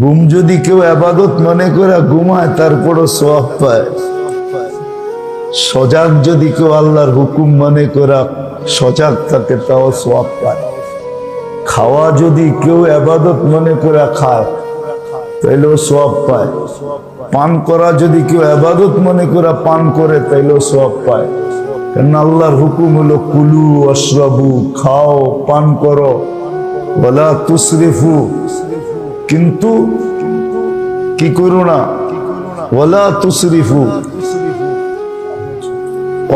ঘুম যদি কেউ আবাদত মনে করে ঘুমায়, তারপরও সোয়াব পায়। সজাগ যদি কেউ আল্লাহর হুকুম মনে করে, সজাগ থাকে তাও সোয়াব পায়। খাওয়া যদি কেউ আবাদত মনে করে খায়, তাইলেও সোয়াব পায়। পান করা যদি কেউ আবাদত মনে করে পান করে, তাইলেও সোয়াব পায়। কেন আল্লাহর হুকুম হলো, কুলু অশ্রবু খাও, পান করো। বলা তুসরিফু কিন্তু কি করো না? ওলা তুসরিফু।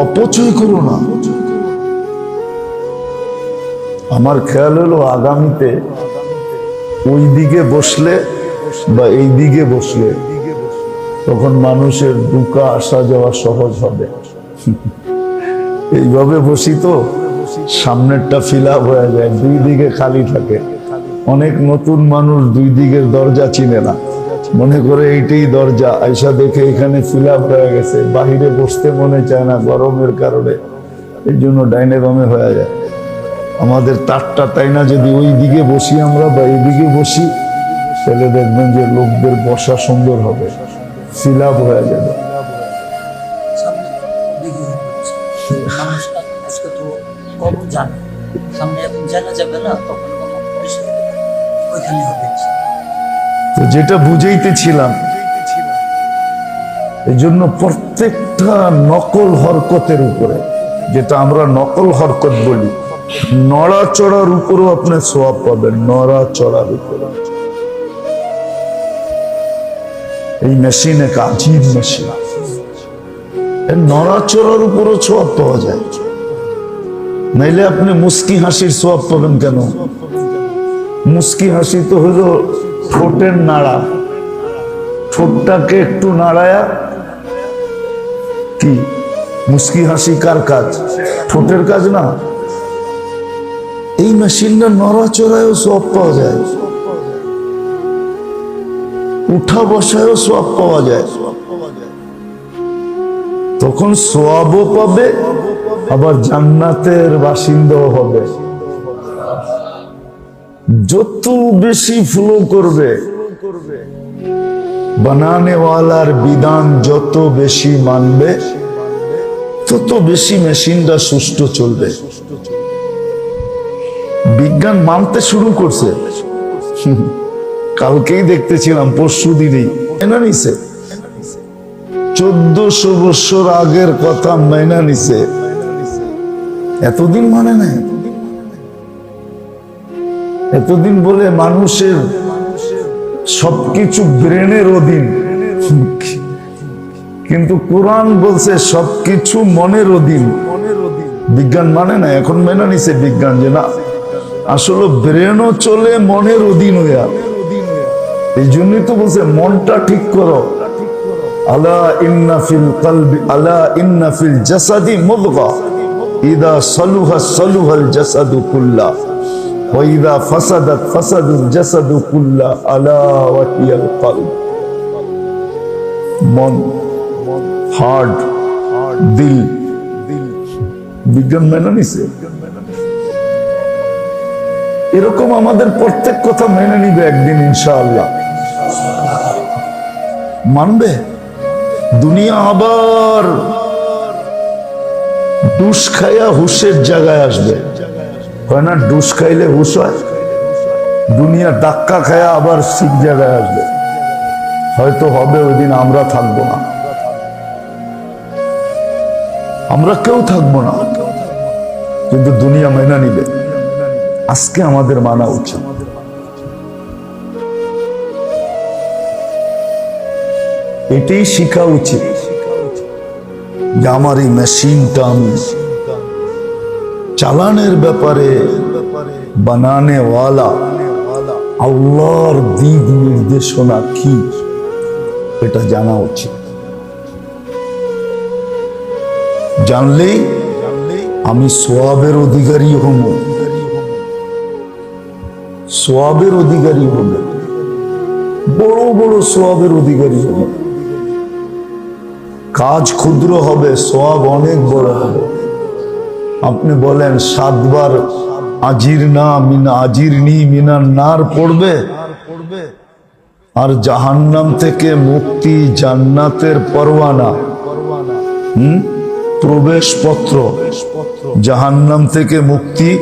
অপচয় করো না। আমার খেয়াল হলো আগামীতে ওই দিকে বসলে বা এই দিকে বসলে তখন মানুষের দুকা আসা যাওয়া সহজ হবে। এইভাবে বসি তো সামনেরটা ফিল হয়ে যায়, দুই দিকে খালি থাকে। অনেক নতুন মানুষ দুই দিকের দরজা চিনে না। মনে করে এইটাই দরজা। আইসা দেখে এখানে ফিল হয়ে গেছে। বাহিরে বসতে মনে চায় না গরমের কারণে। এই জন্য ডাইনে বামে হয়ে যায়। আমাদের তারটা তাই না? যদি ওই দিকে বসি আমরা বা এই দিকে বসি, তাহলে দেখবেন যে লোকদের বসা সুন্দর হবে। ফিল হয়ে যাবে। সামনে যাবে না, তখন তো যেটা বুঝাইতেছিলাম, এই জন্য প্রত্যেকটা নকল হরকতের উপরে, যেটা আমরা নকল হরকত বলি, নড়াচড়ার উপরও আপনি সোয়াব পাবেন, নড়াচড়ার উপরে এই মেশিন আজীব মেশিন এর নড়াচড়ার উপরও সোয়াব পাওয়া যায়। নাইলে আপনি মুস্কি হাসির সোয়াব পাবেন কেন? মুস্কি হাসি তো হলো ঠোঁটের নাড়া। ঠোঁটটাকে একটু নাড়ায়া, কি? মুস্কি হাসি কার কাজ? ঠোঁটের কাজ না? এই মেশিনটা নড়াচড়ায়ও সব পাওয়া যায়। উঠা বসায়ও সব পাওয়া যায়। তখন সোয়াবও পাবে, আবার জান্নাতের বাসিন্দাও হবে। যত বেশি ফ্লো করবে, বানানেওয়ালার বিধান যত বেশি মানবে, তত বেশি মেশিনটা সুষ্ঠু চলবে। বিজ্ঞান মানতে শুরু করছে। কালকেই দেখতেছিলাম, পরশু দিনই। মেনা নিছে। চোদ্দশো বছর আগের কথা মেনা নিছে। এতদিন মানে নাই। এতদিন বলে মানুষের সবকিছু ব্রেনের অধীন। কিন্তু কোরআন বলছে সবকিছু মনের অধীন। বিজ্ঞান মানে না, এখন মেনে নিছে বিজ্ঞান যে না, আসলে ব্রেনও চলে মনের অধীন হইয়া। এই জন্যই তো বলছে মনটা ঠিক করো। আলা ইন্না ফিল কলবি, আলা ইন্না জাসাদি মুদগা। ইদা সলুহা সলুহাল জাসাদু কুল্লা। وإذا فسدت فسد الجسد كله ألا وهي القلب মন হার্ট দিল বিজ্ঞান মেনে নিছে এরকম আমাদের প্রত্যেক কথা মেনে নিবে একদিন ইনশাআল্লাহ মানবে দুনিয়া আবার ডুস খাইয়া হুশের জায়গায় আসবে হয় না, ডুস খাইলে হুশ হয়। দুনিয়া ডাক্কা খায়া আবার ঠিক জায়গায় আসবে। হয়তো হবে ওই দিন, আমরা থাকব না। আমরা কেউ থাকব না। কিন্তু দুনিয়া মেনা নিবে। আজকে আমাদের মানা উচিত। এটাই শেখা উচিত যে আমার এই মেশিনটা আমি চালানের ব্যাপারে বানানে ওয়ালা আল্লাহর দিক নির্দেশনা কি? এটা জানা উচিত। জানলেই আমি সোয়াবের অধিকারী হব। সোয়াবের অধিকারী হব। বড় বড় সোয়াবের অধিকারী হব। কাজ ক্ষুদ্র হবে, সোয়াব অনেক বড় হবে। আপনি বলেন, সাতবার আজির না মিনা, আজির নি মিনার নার পড়বে? আর জাহান্নাম থেকে মুক্তি জান্নাতের পরওয়ানা হুম? প্রবেশপত্র। জাহান্নাম থেকে মুক্তি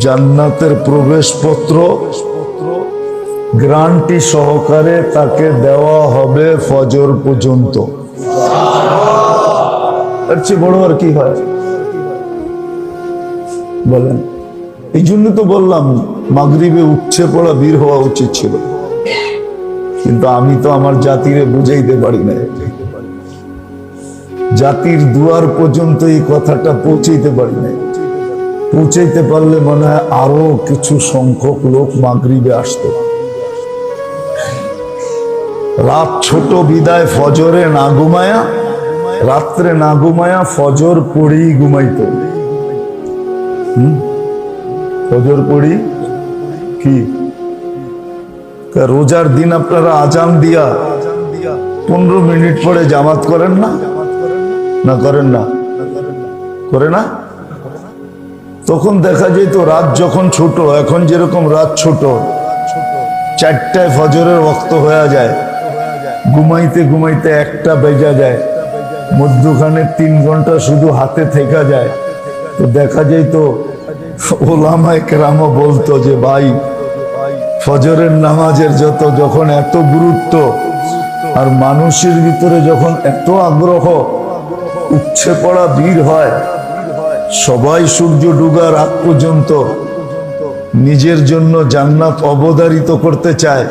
জান্নাতের প্রবেশপত্র। গ্রান্টি সহকারে তাকে দেওয়া হবে ফজর পর্যন্ত। বড় আর কি হয়? বলেন, এই জন্য তো বললাম, মাগরিবে উচ্ছে পড়া বীর হওয়া উচিত ছিল। কিন্তু আমি তো আমার জাতিরে বুঝাইতে পারি না জাতির দুয়ার পর্যন্ত এই কথাটা পৌঁছাইতে পারি না পৌঁছাইতে পারলে মনে হয় আরও কিছু সংখ্যক লোক মাগরিবে আসতো রাত ছোট বিদায় ফজরে না ঘুমায়া, রাত্রে না ঘুমায়া ফজর পড়েই ঘুমাইতো হুম? পড়ি কি? রোজার দিন আপনারা আজান দিয়া পনেরো মিনিট পরে জামাত করেন না? না করেন না। করে না? তখন দেখা যেত রাত যখন ছোট, এখন যেরকম রাত ছোট, চারটায় ফজরের রক্ত হয়ে যায়। ঘুমাইতে ঘুমাইতে একটা বেজা যায়। মধ্যখানে তিন ঘণ্টা শুধু হাতে থেকা যায়। দেখা যায় তো ওলামায় কেরামও বলতো যে, ভাই, ফজরের নামাজের যত যখন এত গুরুত্ব আর মানুষের ভিতরে যখন এত আগ্রহ, উচ্ছে পড়া ভিড় হয়, সবাই সূর্য ডুগার আগ পর্যন্ত নিজের জন্য জান্নাত অবধারিত করতে চায়,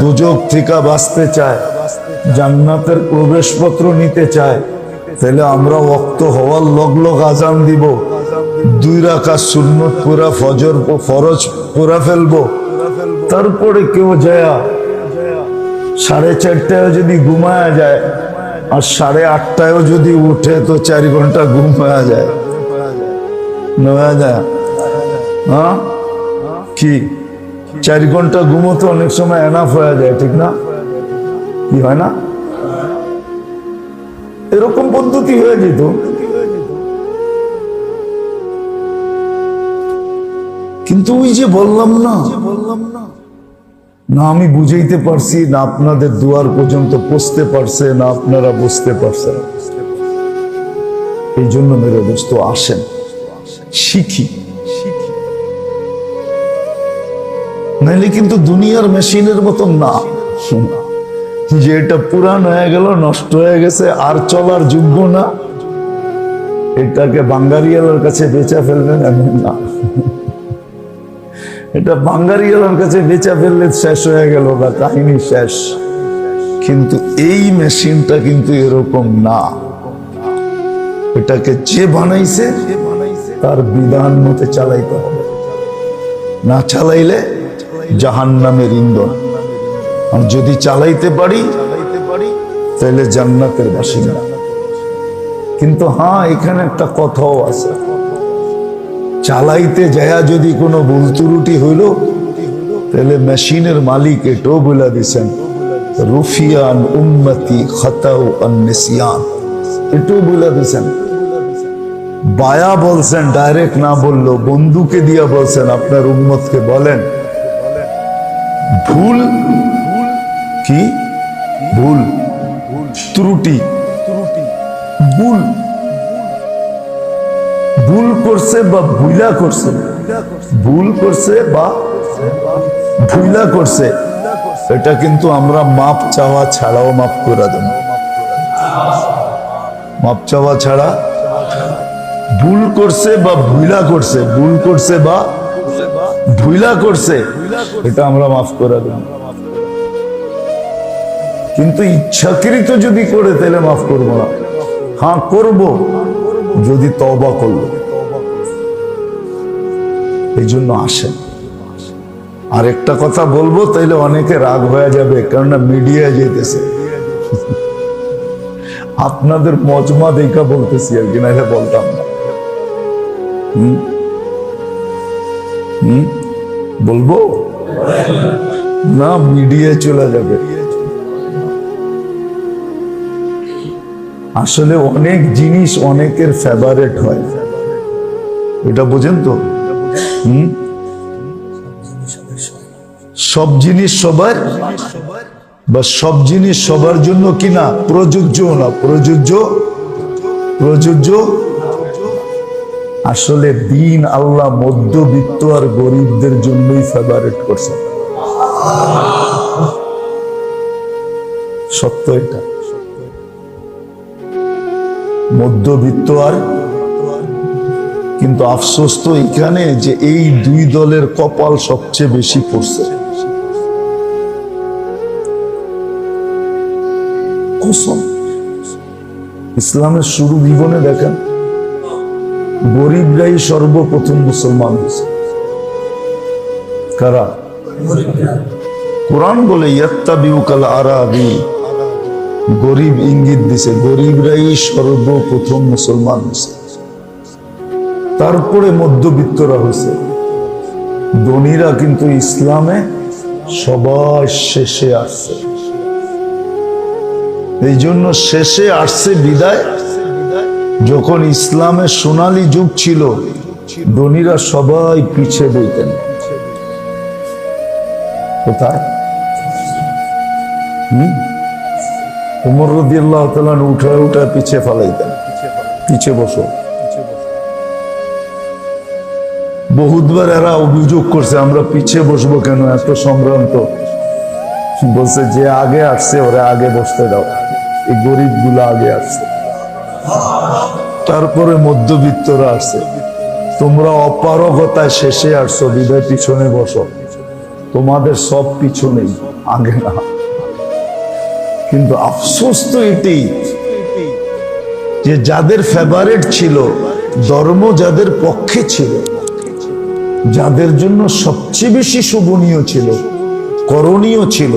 দুজক থেকে বাঁচতে চায়, জান্নাতের প্রবেশপত্র নিতে চায়, তাহলে আমরা ওক্ত হওয়ার লগ লগ আজান দিব। দুই রাখা সুন্নত পুরা ফজর ফরজ পুরা ফেলব। তারপরে কেউ যায়, সাড়ে চারটায় যদি ঘুমায়া যায় আর সাড়ে আটটায়ও যদি উঠে তো চার ঘণ্টা ঘুম হয়ে যায়। হ্যাঁ? কি? চার ঘণ্টা ঘুমো তো অনেক সময় এনাফ হয়ে যায়, ঠিক না? কি হয় না? এরকম পদ্ধতি হয়ে যেত। কিন্তু ওই যে বললাম না না আমি বুঝাইতে পারছি, না আপনাদের দুয়ার পর্যন্ত পৌঁছতে পারছে, না আপনারা বুঝতে পারছেন। এই জন্য মেরে দোস্ত আসেন। শিখি। নাইলে কিন্তু দুনিয়ার মেশিনের মতন না। যে এটা পুরান হয়ে গেল, নষ্ট হয়ে গেছে, আর চলার যোগ্য না। এটাকে বাঙ্গারিয়ালার কাছে বেচা ফেলবেন এমন না। এটা বাঙ্গারি বাঙ্গারিয়ালার কাছে বেচা ফেললে শেষ হয়ে গেল বা কাহিনী শেষ। কিন্তু এই মেশিনটা কিন্তু এরকম না। এটাকে যে বানাইছে, তার বিধান মতে চালাইতে হবে। না চালাইলে জাহান নামের ইন্ধন। আর যদি চালাইতে পারি তাহলে জান্নাতের বাসিন্দা। কিন্তু হ্যাঁ এখানে একটা কথাও আছে। চালাইতে যায় যদি কোনো ভুল ত্রুটি হইল, তাহলে মেশিনের মালিক এটাও বলে দিছেন, রুফিয়ান উন্নতি খতাও নিসিয়ান। এটাও বলে দিছেন। বায়া বলছেন, ডাইরেক্ট না বলল বন্ধুকে দিয়া বলছেন, আপনার উম্মতকে বলেন। ভুল? কি? ভুল। ত্রুটি। ভুল ভুল। করছে বা ভুইলা করছে? ভুল করছে বা ভুইলা করছে? এটা কিন্তু আমরা মাপ চাওয়া ছাড়াও মাপ করে দেব। মাপ চাওয়া ছাড়া ভুল করছে বা ভুইলা করছে? ভুল করছে বা ভুইলা করছে? এটা আমরা মাফ করে দেব। কিন্তু ইচ্ছাকৃত যদি করে, তাহলে মাফ করব না। হ্যাঁ করব। যদি তবা করল। এই জন্য আসেন। আর একটা কথা বলব, তাইলে অনেকে রাগ হয়ে যাবে, কেননা মিডিয়া যেতেছে। আপনাদের মজমা দেখা বলতেছি আর কি, নাহলে বলতাম না। বলব? না, মিডিয়ায় চলে যাবে। আসলে অনেক জিনিস অনেকের ফেভারেট হয়। এটা বোঝেন তো? সব জিনিস সবার বা সব জিনিস সবার জন্য কিনা প্রযোজ্য না? প্রযোজ্য? প্রযোজ্য? আসলে দিন আল্লাহ মধ্যবিত্ত আর গরিবদের জন্যই ফেভারেট করছে। সত্য এটা। মধ্যবিত্ত আর কিন্তু আফসোস তো এখানে যে এই দুই দলের কপাল সবচেয়ে বেশি পড়ছে ইসলামের শুরু জীবনে দেখেন, গরিবরাই সর্বপ্রথম মুসলমান হয়েছে। কারা? কোরআন বলে, ইয়াত্তাবিউকাল আরাবি। গরিব ইঙ্গিত দিছে, গরিবরাই সর্বপ্রথম মুসলমান হয়েছে। তারপরে মধ্যবিত্তরা হয়েছে। ধনীরা কিন্তু ইসলামে সবার শেষে আসছে। এই জন্য শেষে আসছে বিদায়। যখন ইসলামের সোনালী যুগ ছিল, ধনীরা সবাই পিছে বইতেন। কোথায়? হুম? উমর রদি আল্লাহ তালান উঠে উঠে পিছে ফেলাইতেন। পিছে বসো। বহুতবার এরা অভিযোগ করছে, আমরা পিছে বসবো কেন? এত সম্ভ্রান্ত। বলছে, যে আগে আসছে, ওরা আগে বসতে দাও। এই গরিব আগে আসছে। তারপরে মধ্যবিত্তরা আসছে। তোমরা অপারগতায় শেষে আসছো বিদায় পিছনে বসো। তোমাদের সব পিছনেই, আগে না। কিন্তু আফসোস তো এটাই যে যাদের ফেভারেট ছিল, ধর্ম যাদের পক্ষে ছিল যাদের জন্য সবচেয়ে বেশি শোভনীয় ছিল, করণীয় ছিল,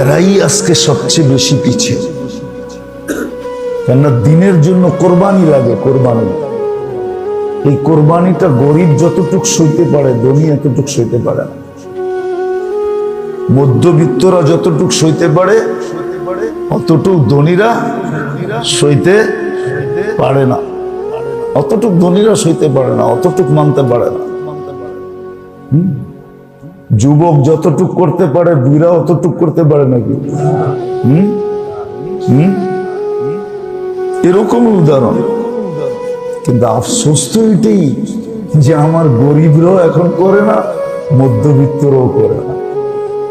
এরাই আজকে সবচেয়ে বেশি পিছিয়ে কেননা দিনের জন্য কোরবানি লাগে, কোরবানি। এই কোরবানিটা গরিব যতটুক সইতে পারে, ধনী এতটুক সইতে পারে। মধ্যবিত্তরা যতটুক সইতে পারে, অতটুক ধনীরা সইতে পারে না। অতটুক ধনীরা সইতে পারে না, অতটুক মানতে পারে না। যুবক যতটুক করতে পারে, বুড়া অতটুক করতে পারে নাকি? এরকমই উদাহরণ। কিন্তু আফসোস তো এটাই যে আমার গরিবরাও এখন করে না, মধ্যবিত্তরাও করে না।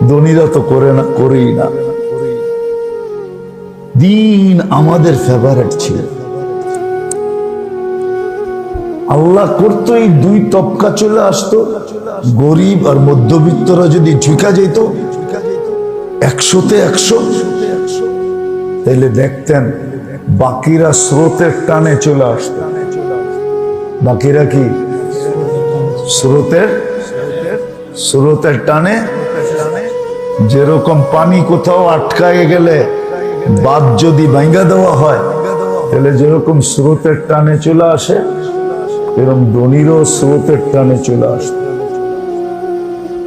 ধনীরা তো করে না, করেই না। দিন আমাদের ফেভারেট ছিল। আল্লাহ করতো এই দুই তপকা চলে আসতো। গরিব আর মধ্যবিত্তরা যদি ঝুঁকা যেত, একশোতে একশো। তাহলে দেখতেন, বাকিরা স্রোতের টানে চলে আসত। বাকিরা কি? স্রোতের স্রোতের টানে। যেরকম পানি কোথাও আটকায় গেলে বাদ যদি ভাঙ্গা দেওয়া হয় তাহলে যেরকম স্রোতের টানে চলে আসে এরকম ধনীরও স্রোতের টানে চলে আসে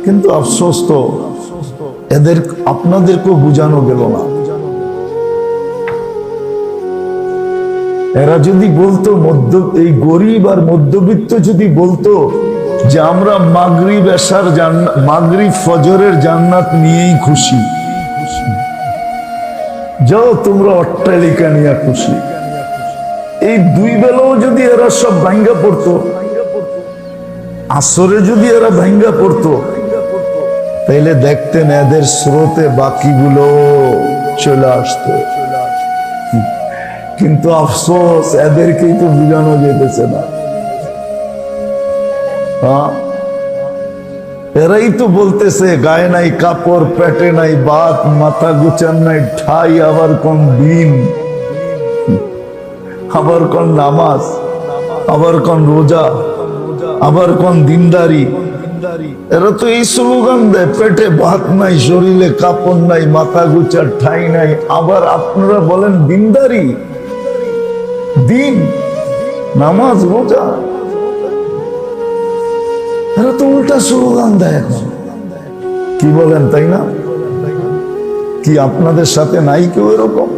কিন্তু আফসোস তো এদের, আপনাদেরকেও বোঝানো গেল না। এরা যদি বলতো মধ্য, এই গরিব আর মধ্যবিত্ত যদি বলতো যে আমরা মাগরিব এসার জান্নাত মাগরিব ফজরের জান্নাত নিয়েই খুশি। যাও তোমরা অট্টালিকা নিয়ে খুশি। এই দুই বেলাও যদি এরা সব ভাঙ্গা পড়তো, আসরে যদি এরা ভাঙ্গা পড়তো, তাইলে দেখতেন এদের স্রোতে বাকিগুলো চলে আসতো কিন্তু আফসোস, এদেরকেই তো বোঝানো যেতেছে না হ্যাঁ? এরাই তো বলতেছে, গায়ে নাই কাপড়, পেটে নাই বাত, মাথা গুচান নাই ঠাই, আবার কোন দিন আবার কোন নামাজ, আবার কোন রোজা, আবার কোন দিনদারি। এরা তো এই স্লোগান দেয়, পেটে ভাত নাই, শরীরে কাপড় নাই, মাথা গুচার ঠাই নাই। আবার আপনারা বলেন দিনদারি? দিন, নামাজ, রোজা? এরা তো উল্টা স্লোগান দেয় এখন। কি বলেন, তাই না? কি আপনাদের সাথে নাই কেউ এরকম?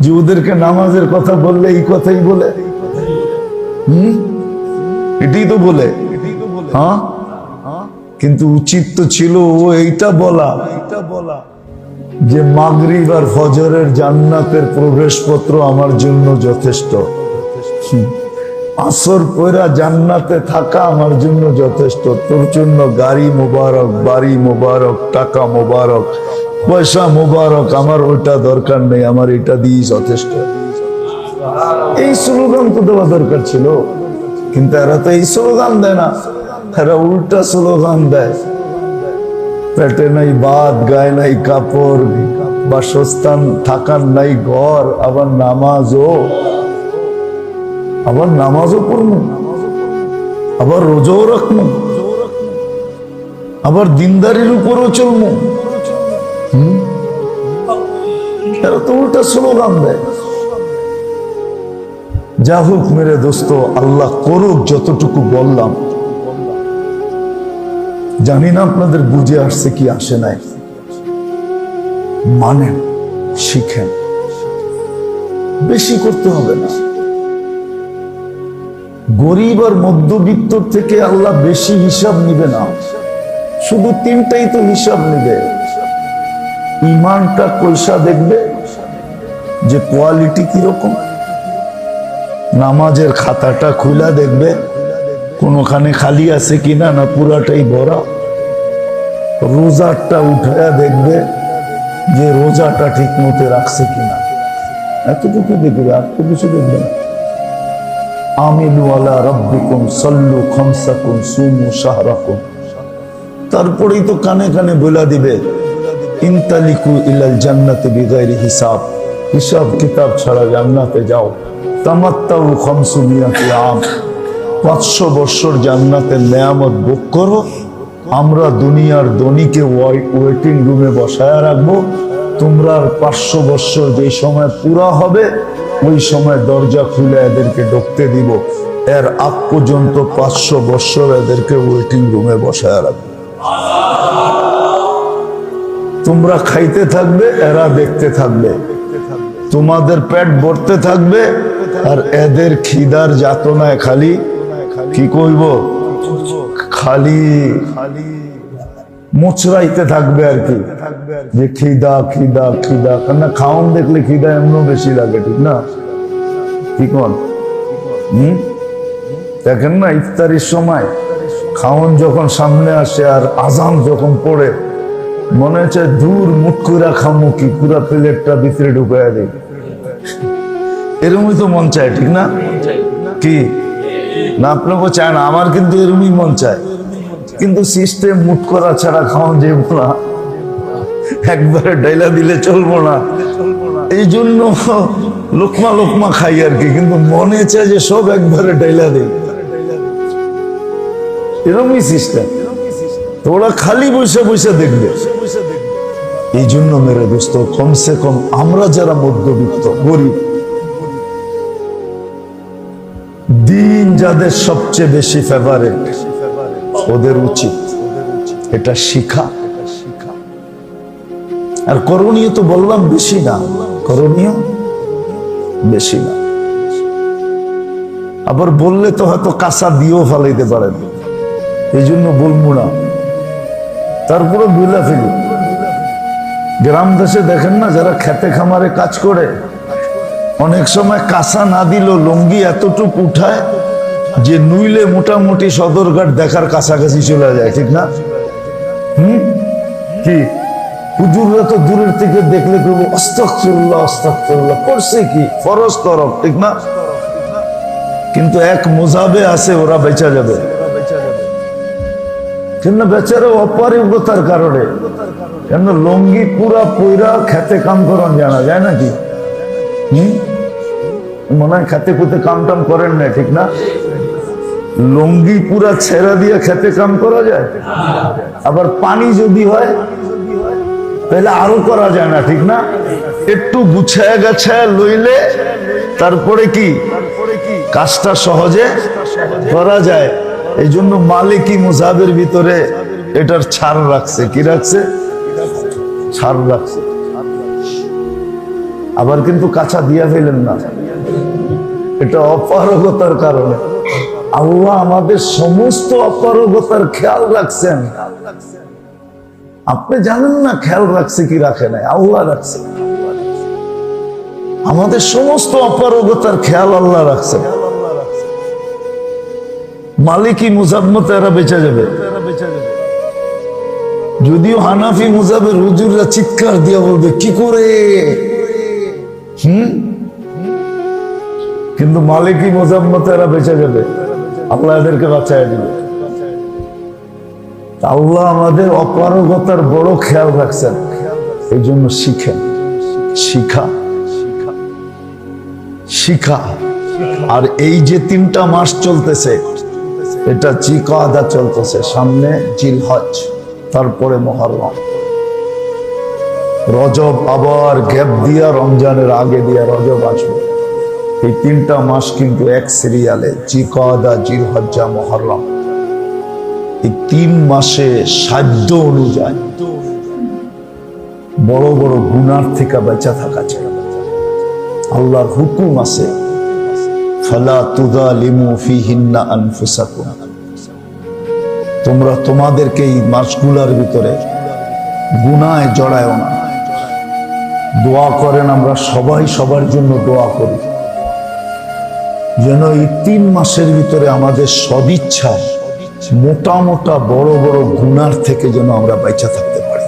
যে ওদেরকে নামাজের কথা বললে এই কথাই বলে? হম? এটাই তো বলে। হ্যাঁ? কিন্তু উচিত তো ছিল ও এইটা বলা। যে মাগরিব আর ফজরের জান্নাতের প্রবেশপত্র আমার জন্য যথেষ্ট। আসর পয়রা জান্নাতে থাকা আমার জন্য যথেষ্ট। তোর জন্য গাড়ি মোবারক, বাড়ি মোবারক, টাকা মোবারক পয়সা মোবারক, আমার ওইটা দরকার নেই, আমার এটা দিয়েই যথেষ্ট। এই স্লোগান তো দেওয়া দরকার ছিল, কিন্তু এরা তো এই স্লোগান দেয় না। এরা উল্টা স্লোগান দেয়। পেটে নাই ভাত, গায়ে নাই কাপড়, বাসস্থান, থাকার নাই ঘর, আবার নামাজও। আবার নামাজও পড়ব, আবার রোজাও রাখব, আবার দিনদারির উপরও চলবো। হুম? যা হোক মেরে দোস্ত, আল্লাহ করুক যতটুকু বললাম। জানি না আপনাদের বুঝে আসছে কি আসে নাই। মানেন, শিখেন। বেশি করতে হবে না। গরিব আর মধ্যবিত্ত থেকে আল্লাহ বেশি হিসাব নিবে না। শুধু তিনটাই তো হিসাব নিবে। ইমানটা পয়সা দেখবে যে কোয়ালিটি কীরকম। নামাজের খাতাটা খুলা দেখবে, কোনোখানে খালি আছে কিনা না পুরাটাই ভরা। রোজারটা উঠায়া দেখবে যে রোজাটা ঠিক মতো রাখছে কিনা। এতটুকু দেখবে, আর তো কিছু দেখবে না। আমিনু আলা রব্বিকুম সল্লু খমসাকুম সুমু শাহরাকুম। তারপরেই তো কানে কানে বলা দিবে ইনতালিকু ইলাল জান্নাতে বিগাইরি হিসাব। হিসাব, কিতাব ছাড়া জান্নাতে যাও। তামাত্তাউ খমসু মিয়াতি আম। পাঁচশো বৎসর জান্নাতের নেয়ামত ভোগ করো। আমরা দুনিয়ার ধনীকে ওয়েটিং রুমে বসায় রাখব। তোমরা পাঁচশো বৎসর যেই সময় পুরা হবে, ওই সময় দরজা খুলে এদেরকে ঢুকতে দিব। এর আগ পর্যন্ত পাঁচশো বৎসর এদেরকে ওয়েটিং রুমে বসায় রাখব। তোমরা খাইতে থাকবে, এরা দেখতে থাকবে। তোমাদের পেট ভরতে থাকবে, আর এদের খিদার যাতনায় খালি। কি কইব? খালি খালি মোচড়াইতে থাকবে আর কি। যে খিদা খিদা খিদা কেন খাওন দেখলে খিদা এমনও বেশি লাগে, ঠিক না? ঠিক হম? দেখেন না, ইফতারির সময় খাওন যখন সামনে আসে আর আজান যখন পড়ে মনে হচ্ছে দূর মুখ করে খামু পুরা প্লেটটা ভিতরে ঢুকাইয়া দিই। এরকমই তো মন চায়, ঠিক না? কি? না, আপনাকে চায় না, আমার কিন্তু এরকমই মন চায়। কিন্তু সিস্টেম মুট করা ছাড়া খাওয়া যাব না। একবারে ডাইলা দিলে চলবো না। এই জন্য লোকমা লোকমা খাই আর কি, কিন্তু মনে চায় যে সব একবারে ডাইলা দিই। এরকমই সিস্টেম ওরা খালি বসে বসে দেখবে। এই জন্য মেরে দোস্ত, কমসে কম আমরা যারা মধ্যবিত্ত, গরিব, দিন যাদের সবচেয়ে বেশি ফেভারেট ওদের উচিত এটা শিখা। আর করণীয় তো বললাম বেশি না, করণীয় বেশি না। আবার বললে তো হয়তো কাঁচা দিয়েও ফেলাইতে পারেন। এই জন্য বলব না। তারপরে বুলা ফেলি গ্রাম দেশে দেখেন না যারা খেতে খামারে কাজ করে, অনেক সময় কাঁচা না দিল লুঙ্গি এতটুক উঠায় যে নুইলে মোটামুটি সদরঘাট দেখার কাছাকাছি চলে যায়, ঠিক না? হুম? কি? হুজুররা তো দূরের থেকে দেখলে করব অস্তফুল্লাহ অস্তফুল্লাহ করছে কি? ফরজ তরফ, ঠিক না? কিন্তু এক মোজাবে আছে, ওরা বেচা যাবে। কেন বেচারা অপারিজ্ঞতার কারণে। কেন লঙ্গি পুরা পইরা খেতে কাম করান জানা যায় নাকি? হম? মনে হয় খেতে খুঁতে কাম টাম করেন না ঠিক না? লঙ্গি পুরা ছেড়া দিয়ে খেতে কাম করা যায়? আবার পানি যদি হয়, তাহলে আরও করা যায় না, ঠিক না? একটু গুছায় গাছায় লইলে তারপরে কি? কাজটা সহজে করা যায়। এই জন্য মালিকি মুসাবের ভিতরে এটার ছাড় রাখছে। কি রাখছে? ছাড় রাখছে। আবার কিন্তু কাঁচা দিয়া ফেলেন না। এটা অপারগতার কারণে। আল্লাহ আমাদের সমস্ত অপারগতার খেয়াল রাখছেন। আপনি জানেন না খেয়াল রাখছে কি রাখে নাই? আল্লাহ রাখছে। আমাদের সমস্ত অপারগতার খেয়াল আল্লাহ রাখছেন। মালিকি মুজাম্মত এরা বেঁচে যাবে। যদিও হানাফি মুজাবের হুজুররা চিৎকার দিয়ে বলবে, কি করে? হুম? কিন্তু মালিকি মোজাম্মত এরা বেঁচে যাবে। আল্লাহ এদেরকে বাঁচায় দিবে। আল্লাহ আমাদের অপারগতার বড় খেয়াল রাখছেন। এই জন্য শিখেন। শিখা। শিখা। আর এই যে তিনটা মাস চলতেছে এটা চিকাদা চলতেছে, সামনে জিলহজ, তারপরে মহরম রজব আবার গ্যাপ দিয়া রমজানের আগে দিয়া রজব আসবে। এই তিনটা মাস কিন্তু এক সিরিয়ালে জিকাদা জিলহজ্জা মহরম এই তিন মাসে সাধ্য অনুযায়ী বড় বড় গুনার থেকে বেঁচা থাকা চাই আল্লাহর হুকুম আছে ফালা তুযালিমু ফিহিন্না আনফুসাকুম। তোমরা তোমাদেরকে এই মাসগুলার ভিতরে গুনায় জড়ায়ও না। দোয়া করেন আমরা সবাই সবার জন্য দোয়া করি। যেন এই তিন মাসের ভিতরে আমাদের সদিচ্ছা মোটা মোটা বড় বড় গুনার থেকে যেন আমরা বেঁচে থাকতে পারি।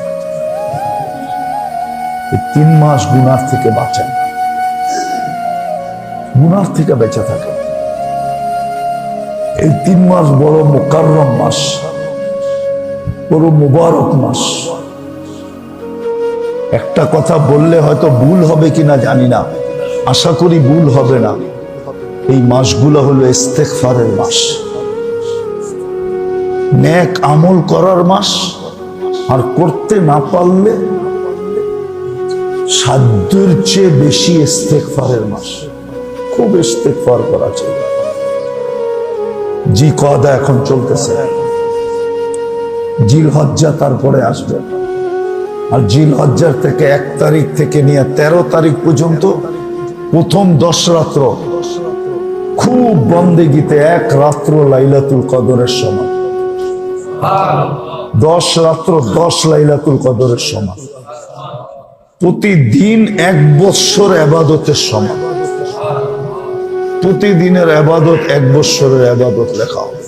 তিন মাস গুনার থেকে বাঁচান। গুনার থেকে বেঁচে থাকে। এই তিন মাস বড় মোকাররম মাস, বড় মুবারক মাস। একটা কথা বললে হয়তো ভুল হবে কিনা জানি না। আশা করি ভুল হবে না। এই মাসগুলো হলো ইস্তেকফারের মাস। ন্যাক আমল করার মাস, আর করতে না পারলে সাধ্যের চেয়ে বেশি ইস্তেকফারের মাস। খুব ইস্তেকফার করা চাই। জি কদা এখন চলতেছে? জিল হজ্জা তারপরে আসবে। আর জিল হজ্জার থেকে এক তারিখ থেকে নিয়ে তেরো তারিখ পর্যন্ত প্রথম দশ রাত্র খুব বন্দেগিতে এক রাত্র লাইলাতুল কদরের সময় দশ রাত্র দশ লাইলাতুল কদরের সময় প্রতিদিন এক বৎসর আবাদতের সময় প্রতিদিনের আবাদত, এক বৎসরের আবাদত লেখা হবে।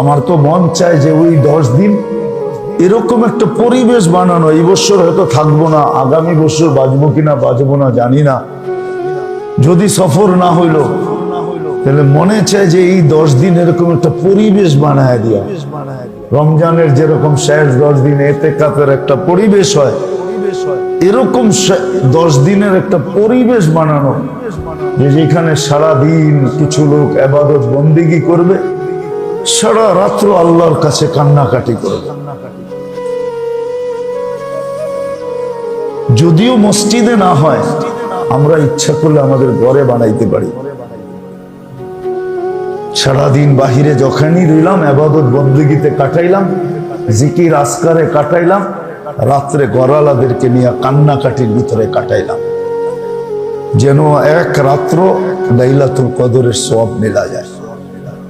আমার তো মন চায় যে ওই দশ দিন এরকম একটা পরিবেশ বানানো। এই বছর হয়তো থাকব না, আগামী বছর বাঁচবো কিনা বাঁচবো না, জানি না। যদি সফর না হইল, তাহলে মনে চায় যে এই দশ দিন এরকম একটা পরিবেশ বানায় দিয়া। রমজানের যেরকম শেষ দশ দিন, এতে কাপের একটা পরিবেশ হয়। এরকম দশ দিনের একটা পরিবেশ বানানো। যে যেখানে সারা দিন কিছু লোক আবাদত বন্দিগি করবে, সারা রাত্র আল্লাহর কাছে কান্নাকাটি করবে। যদিও মসজিদে না হয়, আমরা ইচ্ছা করলে আমাদের ঘরে বানাইতে পারি। সারাদিন বাহিরে যখনই রইলাম, আবাদত বন্দুকিতে কাটাইলাম, জিকির আসকারে কাটাইলাম, রাত্রে গড়ালাদেরকে নিয়ে কান্নাকাটির ভিতরে কাটাইলাম। যেন এক রাত্র লাইলাতুল কদরের সব মেলা যায়।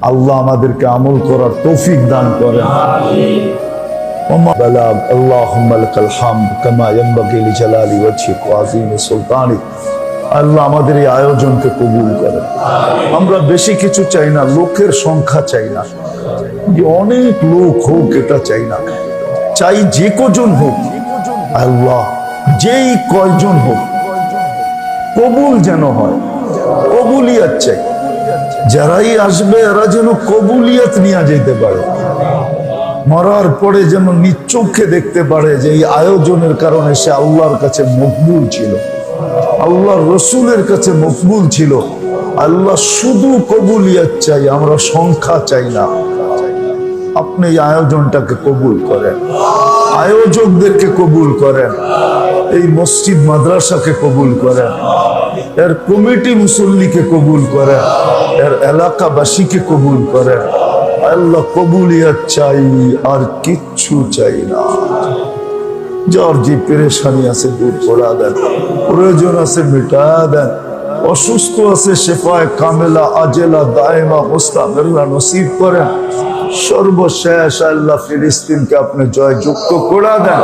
আল্লাহ আমাদেরকে আমল করার তৌফিক দান করেন। আল্লাহ আমাদের এই আয়োজনকে কবুল করে আমরা বেশি কিছু চাই না, লোকের সংখ্যা চাই না। যে অনেক লোক হোক, এটা চাই না। চাই যে কজন হোক, আল্লাহ যেই কয়জন হোক কবুল যেন হয়। কবুলিয়াত চাই। যারাই আসবে, এরা যেন কবুলিয়াত নিয়ে যেতে পারে। মরার পরে যেন নিচোখে দেখতে পারে যে এই আয়োজনের কারণে সে আল্লাহর কাছে মকবুল ছিল। আল্লাহর রসুলের কাছে মকবুল ছিল। আল্লাহ শুধু কবুলিয়াত চাই, আমরা সংখ্যা চাই না। আপনি এই আয়োজনটাকে কবুল করেন। আয়োজকদেরকে কবুল করেন। এই মসজিদ মাদ্রাসাকে কবুল করেন। এর কমিটি মুসল্লিকে কবুল করেন এর এলাকাবাসীকে কবুল করেন আল্লাহ কবুলিয়াত চাই, আর কিচ্ছু চাই না। যার যে পেরেশানি আছে দূর করা দেন, প্রয়োজন আছে মিটা দেন। অসুস্থ আছে শেফায় কামেলা, আজেলা, দায়মা মুস্তামেল্লা নসিব করেন। সর্বশেষ আল্লাহ ফিলিস্তিনকে আপনি জয়যুক্ত করা দেন।